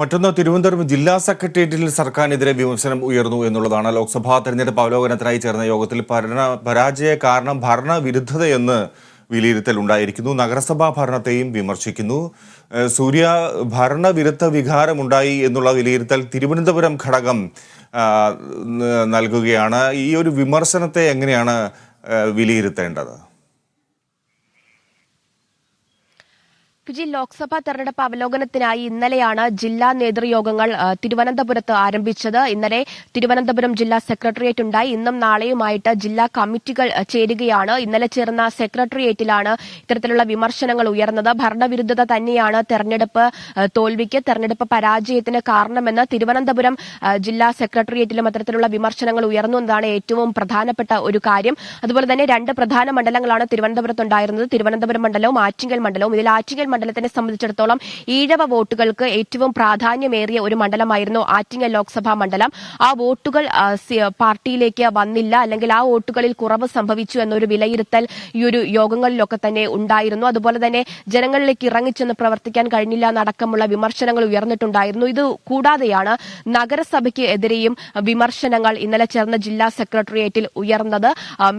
മറ്റൊന്ന് തിരുവനന്തപുരം ജില്ലാ സെക്രട്ടേറിയറ്റിൽ സർക്കാരിനെതിരെ വിമർശനം ഉയർന്നു എന്നുള്ളതാണ് ലോക്സഭാ തെരഞ്ഞെടുപ്പ് അവലോകനത്തിനായി ചേർന്ന യോഗത്തിൽ പരാജയ കാരണം ഭരണവിരുദ്ധതയെന്ന് വിലയിരുത്തൽ ഉണ്ടായിരിക്കുന്നു. നഗരസഭാ ഭരണത്തെയും വിമർശിക്കുന്നു. സൂര്യ ഭരണവിരുദ്ധ വികാരമുണ്ടായി എന്നുള്ള വിലയിരുത്തൽ തിരുവനന്തപുരം ഘടകം നൽകുകയാണ്. ഈ ഒരു വിമർശനത്തെ എങ്ങനെയാണ് വിലയിരുത്തേണ്ടത്? ഫിജി ലോക്സഭാ തെരഞ്ഞെടുപ്പ് അവലോകനത്തിനായി ഇന്നലെയാണ് ജില്ലാ നേതൃയോഗങ്ങൾ തിരുവനന്തപുരത്ത് ആരംഭിച്ചത്. ഇന്നലെ തിരുവനന്തപുരം ജില്ലാ സെക്രട്ടേറിയറ്റ് ഉണ്ടായി. ഇന്നും നാളെയുമായിട്ട് ജില്ലാ കമ്മിറ്റികൾ ചേരുകയാണ്. ഇന്നലെ ചേർന്ന സെക്രട്ടേറിയറ്റിലാണ് ഇത്തരത്തിലുള്ള വിമർശനങ്ങൾ ഉയർന്നത്. ഭരണവിരുദ്ധത തന്നെയാണ് തെരഞ്ഞെടുപ്പ് തോൽവിക്ക് തെരഞ്ഞെടുപ്പ് പരാജയത്തിന് കാരണമെന്ന് തിരുവനന്തപുരം ജില്ലാ സെക്രട്ടേറിയറ്റിലും അത്തരത്തിലുള്ള വിമർശനങ്ങൾ ഉയർന്നു എന്നതാണ് ഏറ്റവും പ്രധാനപ്പെട്ട ഒരു കാര്യം. അതുപോലെ തന്നെ രണ്ട് പ്രധാന മണ്ഡലങ്ങളാണ് തിരുവനന്തപുരത്തുണ്ടായിരുന്നത്. തിരുവനന്തപുരം മണ്ഡലവും ആറ്റിങ്ങൽ മണ്ഡലവും. ഇതിൽ ആറ്റിങ്ങൽ മണ്ഡലത്തിനെ സംബന്ധിച്ചിടത്തോളം ഈഴവ വോട്ടുകൾക്ക് ഏറ്റവും പ്രാധാന്യമേറിയ ഒരു മണ്ഡലമായിരുന്നു ആറ്റിങ്ങൽ ലോക്സഭാ മണ്ഡലം. ആ വോട്ടുകൾ പാർട്ടിയിലേക്ക് വന്നില്ല. അല്ലെങ്കിൽ ആ വോട്ടുകളിൽ കുറവ് സംഭവിച്ചു എന്നൊരു വിലയിരുത്തൽ ഈ ഒരു യോഗങ്ങളിലൊക്കെ തന്നെ ഉണ്ടായിരുന്നു. അതുപോലെ തന്നെ ജനങ്ങളിലേക്ക് ഇറങ്ങിച്ചെന്ന് പ്രവർത്തിക്കാൻ കഴിഞ്ഞില്ല എന്നടക്കമുള്ള വിമർശനങ്ങൾ ഉയർന്നിട്ടുണ്ടായിരുന്നു. ഇത് കൂടാതെയാണ് നഗരസഭയ്ക്ക് എതിരെയും വിമർശനങ്ങൾ ഇന്നലെ ചേർന്ന ജില്ലാ സെക്രട്ടേറിയറ്റിൽ ഉയർന്നത്.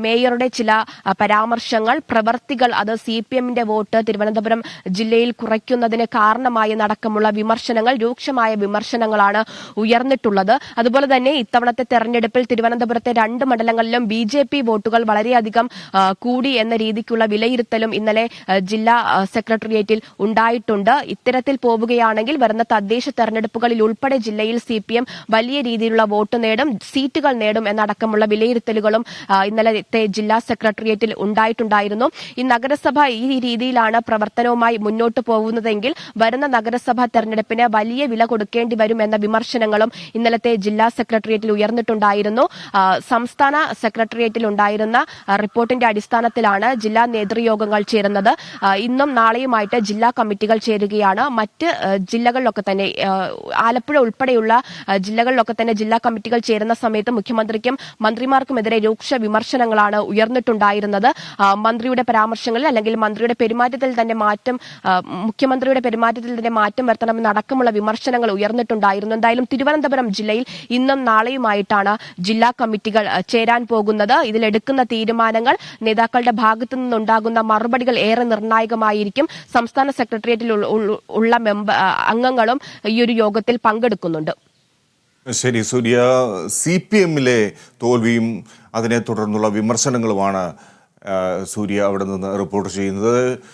മേയറുടെ ചില പരാമർശങ്ങൾ പ്രവർത്തികൾ അത് സി പി എമ്മിന്റെ വോട്ട് തിരുവനന്തപുരം ജില്ലയിൽ കുറയ്ക്കുന്നതിന് കാരണമായി നടക്കമുള്ള വിമർശനങ്ങൾ രൂക്ഷമായ വിമർശനങ്ങളാണ് ഉയർന്നിട്ടുള്ളത്. അതുപോലെ തന്നെ ഇത്തവണത്തെ തെരഞ്ഞെടുപ്പിൽ തിരുവനന്തപുരത്തെ രണ്ട് മണ്ഡലങ്ങളിലും ബി ജെ പി വോട്ടുകൾ വളരെയധികം കൂടി എന്ന രീതിക്കുള്ള വിലയിരുത്തലും ഇന്നലെ ജില്ലാ സെക്രട്ടേറിയറ്റിൽ ഉണ്ടായിട്ടുണ്ട്. ഇത്തരത്തിൽ പോവുകയാണെങ്കിൽ വരുന്ന തദ്ദേശ തെരഞ്ഞെടുപ്പുകളിൽ ഉൾപ്പെടെ ജില്ലയിൽ സി പി എം വലിയ രീതിയിലുള്ള വോട്ട് നേടും സീറ്റുകൾ നേടും എന്നടക്കമുള്ള വിലയിരുത്തലുകളും ഇന്നലത്തെ ജില്ലാ സെക്രട്ടേറിയറ്റിൽ ഉണ്ടായിട്ടുണ്ടായിരുന്നു. ഈ നഗരസഭ ഈ രീതിയിലാണ് പ്രവർത്തനവുമായി മുന്നോട്ട് പോകുന്നതെങ്കിൽ വരുന്ന നഗരസഭാ തെരഞ്ഞെടുപ്പിന് വലിയ വില കൊടുക്കേണ്ടി വരും എന്ന വിമർശനങ്ങളും ഇന്നലത്തെ ജില്ലാ സെക്രട്ടേറിയറ്റിൽ ഉയർന്നിട്ടുണ്ടായിരുന്നു. സംസ്ഥാന സെക്രട്ടേറിയറ്റിൽ ഉണ്ടായിരുന്ന റിപ്പോർട്ടിന്റെ അടിസ്ഥാനത്തിലാണ് ജില്ലാ നേതൃയോഗങ്ങൾ ചേരുന്നത്. ഇന്നും നാളെയുമായിട്ട് ജില്ലാ കമ്മിറ്റികൾ ചേരുകയാണ്. മറ്റ് ജില്ലകളിലൊക്കെ തന്നെ ആലപ്പുഴ ഉൾപ്പെടെയുള്ള ജില്ലകളിലൊക്കെ തന്നെ ജില്ലാ കമ്മിറ്റികൾ ചേരുന്ന സമയത്ത് മുഖ്യമന്ത്രിക്കും മന്ത്രിമാർക്കുമെതിരെ രൂക്ഷ വിമർശനങ്ങളാണ് ഉയർന്നിട്ടുണ്ടായിരുന്നത്. മന്ത്രിയുടെ പരാമർശങ്ങളിൽ അല്ലെങ്കിൽ മന്ത്രിയുടെ പെരുമാറ്റത്തിൽ തന്നെ മാറ്റം മുഖ്യമന്ത്രിയുടെ പെരുമാറ്റത്തിൽ തന്നെ മാറ്റം വരുത്തണമെന്ന് അടക്കമുള്ള വിമർശനങ്ങൾ ഉയർന്നിട്ടുണ്ടായിരുന്നു. എന്തായാലും തിരുവനന്തപുരം ജില്ലയിൽ ഇന്നും നാളെയുമായിട്ടാണ് ജില്ലാ കമ്മിറ്റികൾ ചേരാൻ പോകുന്നത്. ഇതിലെടുക്കുന്ന തീരുമാനങ്ങൾ നേതാക്കളുടെ ഭാഗത്തു നിന്നുണ്ടാകുന്ന മറുപടികൾ ഏറെ നിർണായകമായിരിക്കും. സംസ്ഥാന സെക്രട്ടേറിയറ്റിൽ ഉള്ള- ഉള്ള- ഉള്ള മെമ്പ ആ, അംഗങ്ങളും ഈ ഒരു യോഗത്തിൽ പങ്കെടുക്കുന്നുണ്ട്. ശരി സൂര്യ സി പി എമ്മിലെ തോൽവിയും അതിനെ തുടർന്നുള്ള വിമർശനങ്ങളുമാണ് സൂര്യ അവിടെ നിന്ന് റിപ്പോർട്ട് ചെയ്യുന്നത്.